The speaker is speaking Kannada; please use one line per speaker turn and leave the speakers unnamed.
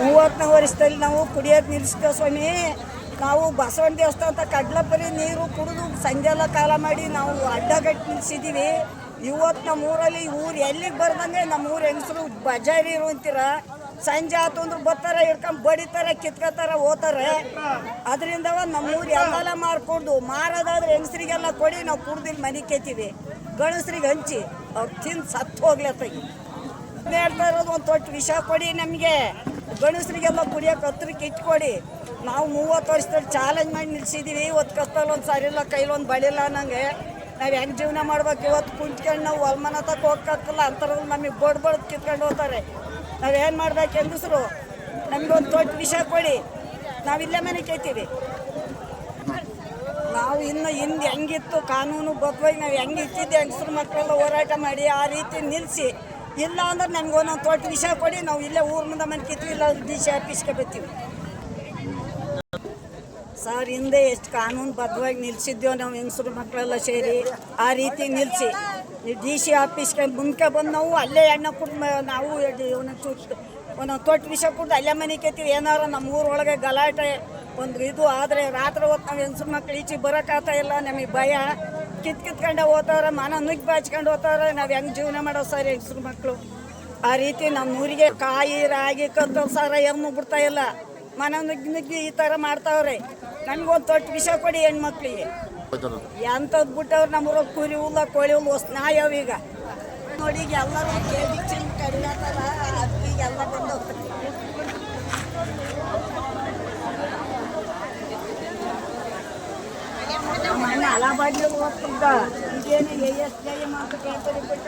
ಮೂವತ್ತನ ವರ್ಷದಲ್ಲಿ ನಾವು ಕುಡಿಯೋದು ನಿಲ್ಲಿಸ್ತೇವೆ ಸ್ವಾಮಿ. ನಾವು ಬಸವನ ದೇವಸ್ಥಾನ ಅಂತ ಕಡ್ಲಪರಿ ನೀರು ಕುಡಿದು ಸಂಜೆಲ್ಲ ಕಾಲ ಮಾಡಿ ನಾವು ಅಡ್ಡಗಟ್ಟಿ ನಿಲ್ಲಿಸಿದ್ದೀವಿ ಇವತ್ತು ನಮ್ಮ ಊರಲ್ಲಿ ಊರು ಎಲ್ಲಿಗೆ ಬರ್ದಂಗೆ ನಮ್ಮ ಊರು ಹೆಂಗಸರು ಬಜಾರಿ ಅಂತೀರ ಸಂಜೆ ಆತು ಅಂದ್ರೆ ಬರ್ತಾರೆ, ಹಿಡ್ಕೊಂಡು ಬಡಿತಾರೆ, ಕಿತ್ಕೋತಾರೆ ಹೋತಾರೆ ಅದರಿಂದ ನಮ್ಮ ಊರು ಎಲ್ಲ ಮಾರ್ಕೊಂಡು ಮಾರೋದಾದ್ರೆ ಹೆಂಗಸ್ರಿಗೆಲ್ಲ ಕೊಡಿ, ನಾವು ಕುಡ್ದಿಲ್ಲಿ ಮನೆ ಕೇತೀವಿ ಗಣಸ್ರಿಗೆ ಹಂಚಿ. ಅವ್ರು ತಿಂದು ಸತ್ತು ಹೋಗ್ಲತ್ತಾಗಿ ಹೇಳ್ತಾ ಇರೋದು ಒಂದು ತೊಟ್ಟು ವಿಷ ಕೊಡಿ ನಮಗೆ. ಗಣಸರಿಗೆಲ್ಲ ಕುಡಿಯೋಕೆ ಹತ್ರಕ್ಕೆ ಇಟ್ಕೊಡಿ. ನಾವು ಮೂವತ್ತು ವರ್ಷದಲ್ಲಿ ಚಾಲೆಂಜ್ ಮಾಡಿ ನಿಲ್ಸಿದ್ದೀವಿ ಇವತ್ತು ಕಷ್ಟದಲ್ಲಿ ಒಂದು ಸರಿಲ್ಲ ಒಂದು ಬಳಿಲ್ಲ ನನಗೆ ನಾವು ಹೆಂಗೆ ಜೀವನ ಮಾಡ್ಬೇಕು? ಇವತ್ತು ಕುಂತ್ಕೊಂಡು ನಾವು ಹೊಲ್ಮನ ತಕ್ಕ ಹೋಗಕ್ಕಲ್ಲ ಅಂಥವ್ರು ನಮಗೆ ಬಡ್ ಬಡ್ದು ಕಿತ್ಕೊಂಡು ಹೋಗ್ತಾರೆ. ನಾವೇನು ಮಾಡ್ಬೇಕು ಹೆಂಗಸರು? ನಮಗೊಂದು ತೊಟ್ಟು ವಿಷ ಕೊಡಿ. ನಾವಿಲ್ಲೇ ಮನೆ ಕೇಳ್ತೀವಿ. ನಾವು ಇನ್ನು ಹಿಂದೆ ಹೆಂಗಿತ್ತು ಕಾನೂನು ಬದ್ಧವಾಗಿ ನಾವು ಹೆಂಗೆ ಇಟ್ಟಿದ್ದೆ ಹೆಂಗಸ್ರು ಮಕ್ಕಳೆಲ್ಲ ಹೋರಾಟ ಮಾಡಿ ಆ ರೀತಿ ನಿಲ್ಲಿಸಿ ಇಲ್ಲ ಅಂದ್ರೆ ನಮ್ಗೆ ಒಂದೊಂದು ತೋಟ ವಿಷ ಕೊಡಿ, ನಾವು ಇಲ್ಲೇ ಊರ ಮುಂದೆ ಮನೆ ಕಿತ್ತೀವಿ ಇಲ್ಲ ಸಿ ಆಫೀಸ್ಗೆ ಬರ್ತೀವಿ ಸರ್, ಹಿಂದೆ ಎಷ್ಟು ಕಾನೂನು ಬದ್ಧವಾಗಿ ನಿಲ್ಸಿದ್ದೇವೆ ನಾವು ಹೆಂಗಸರು ಮಕ್ಕಳೆಲ್ಲ ಸೇರಿ, ಆ ರೀತಿ ನಿಲ್ಲಿಸಿ ಡಿ ಸಿ ಆಫೀಸ್ಗೆ ಮುಂದೆ ಬಂದು ನಾವು, ಅಲ್ಲೇ ಎಣ್ಣೆ ಕುಡ್ದು ನಾವು ಒಂದೊಂದು ಚೂಟ್ ಒಂದೊಂದು ತೊಟ್ಟು ವಿಷ ಕುಡ್ದು ಅಲ್ಲೇ ಮನೆ ಕೇತೀವಿ ಏನಾರ ನಮ್ಮ ಊರೊಳಗೆ ಗಲಾಟೆ ಒಂದು ಇದು ಆದರೆ, ರಾತ್ರಿ ಹೊತ್ತು ನಾವು ಹೆಂಗಸ್ರು ಮಕ್ಳು ಈಚೆಗೆ ಬರೋಕ್ಕಾಗ್ತಾ ಇಲ್ಲ, ನಮಗೆ ಭಯ. ಕಿತ್ ಕಿತ್ಕೊಂಡೆ ಹೋಗ್ತಾರೆ ಮನ ನುಗ್ಗಿ ಬಾಚ್ಕೊಂಡು ಹೋಗ್ತಾರೆ ನಾವು ಹೆಂಗೆ ಜೀವನ ಮಾಡೋ ಸರ್ ಹೆಂಗಸ್ರು ಮಕ್ಕಳು ಆ ರೀತಿ ನಮ್ಮ ಊರಿಗೆ ಕಾಯಿ, ರಾಗಿ, ಕದ್ದು, ಸಾರ ಏನು ಬಿಡ್ತಾ ಇಲ್ಲ. ಮನ ನುಗ್ಗಿ ನುಗ್ಗಿ ಈ ಥರ ಮಾಡ್ತಾವ್ರೆ. ನಮಗೊಂದು ತೊಟ್ಟು ವಿಷ ಕೊಡಿ ಹೆಣ್ಮಕ್ಳಿಗೆ. ಎಂಥದ್ದು ಬಿಟ್ಟವ್ರು ನಮ್ಮೂರ ಕುರಿ ಹುಲ್ಲ, ಕೋಳಿ ಹುಲ್ಲು ಹೊಸ ನಾಯವ್ ಈಗ. ನೋಡಿ ಎಲ್ಲರೂ ಅದಕ್ಕೆ ಎಲ್ಲ ಬಂದವ್ರು చాలా బాధ్యత వస్తుందా ఇదేనే ఏ ఎస్ఐ మాకు కేసు రిపోర్ట్